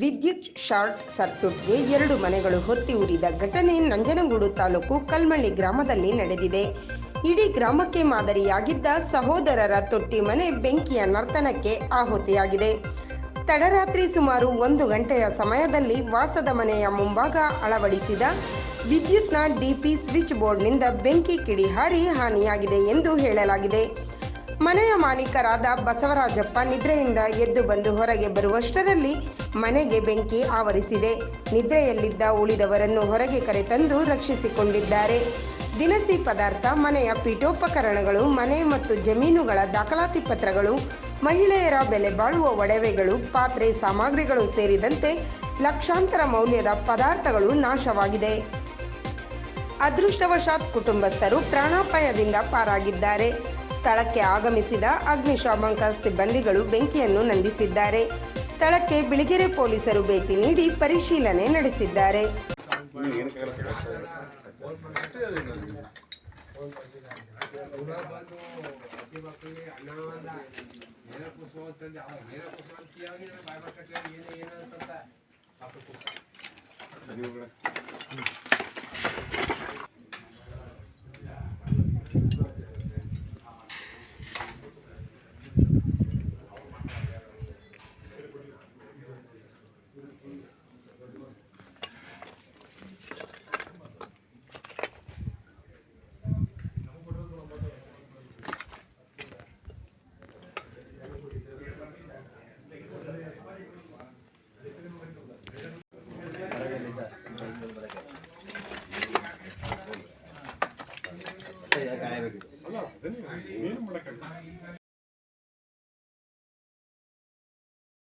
ವಿದ್ಯುತ್ ಶಾರ್ಟ್ ಸರ್ಕ್ಯೂಟ್ಗೆ ಎರಡು ಮನೆಗಳು ಹೊತ್ತಿ ಉರಿದ ಘಟನೆ ನಂಜನಗೂಡು ತಾಲೂಕು ಕಲ್ಮಳ್ಳಿ ಗ್ರಾಮದಲ್ಲಿ ನಡೆದಿದೆ. ಇಡೀ ಗ್ರಾಮಕ್ಕೆ ಮಾದರಿಯಾಗಿದ್ದ ಸಹೋದರರ ತೊಟ್ಟಿ ಮನೆ ಬೆಂಕಿಯ ನರ್ತನಕ್ಕೆ ಆಹುತಿಯಾಗಿದೆ. ತಡರಾತ್ರಿ ಸುಮಾರು ಒಂದು ಗಂಟೆಯ ಸಮಯದಲ್ಲಿ ವಾಸದ ಮನೆಯ ಮುಂಭಾಗ ಅಳವಡಿಸಿದ ವಿದ್ಯುತ್ನ ಡಿಪಿ ಸ್ವಿಚ್ ಬೋರ್ಡ್ನಿಂದ ಬೆಂಕಿ ಕಿಡಿ ಹಾರಿ ಹಾನಿಯಾಗಿದೆ ಎಂದು ಹೇಳಲಾಗಿದೆ. ಮನೆಯ ಮಾಲೀಕರಾದ ಬಸವರಾಜಪ್ಪ ನಿದ್ರೆಯಿಂದ ಎದ್ದು ಬಂದು ಹೊರಗೆ ಬರುವಷ್ಟರಲ್ಲಿ ಮನೆಗೆ ಬೆಂಕಿ ಆವರಿಸಿದೆ. ನಿದ್ರೆಯಲ್ಲಿದ್ದ ಉಳಿದವರನ್ನು ಹೊರಗೆ ಕರೆತಂದು ರಕ್ಷಿಸಿಕೊಂಡಿದ್ದಾರೆ. ದಿನಸಿ ಪದಾರ್ಥ, ಮನೆಯ ಪೀಠೋಪಕರಣಗಳು, ಮನೆ ಮತ್ತು ಜಮೀನುಗಳ ದಾಖಲಾತಿ ಪತ್ರಗಳು, ಮಹಿಳೆಯರ ಬೆಲೆ ಬಾಳುವ ಒಡವೆಗಳು, ಪಾತ್ರೆ ಸಾಮಗ್ರಿಗಳು ಸೇರಿದಂತೆ ಲಕ್ಷಾಂತರ ಮೌಲ್ಯದ ಪದಾರ್ಥಗಳು ನಾಶವಾಗಿದೆ. ಅದೃಷ್ಟವಶಾತ್ ಕುಟುಂಬಸ್ಥರು ಪ್ರಾಣಾಪಾಯದಿಂದ ಪಾರಾಗಿದ್ದಾರೆ. ಸ್ಥಳಕ್ಕೆ ಆಗಮಿಸಿದ ಅಗ್ನಿಶಾಮಕ ಸಿಬ್ಬಂದಿಗಳು ಬೆಂಕಿಯನ್ನು ನಂದಿಸಿದ್ದಾರೆ. ಸ್ಥಳಕ್ಕೆ ಬಿಳಿಗೆರೆ ಪೊಲೀಸರು ಭೇಟಿ ನೀಡಿ ಪರಿಶೀಲನೆ ನಡೆಸಿದ್ದಾರೆ. ಕಾಯಬೇಕು ಅಲ್ಲ ಏನು ಮಾಡೋಕ್ಕಲ್ಲ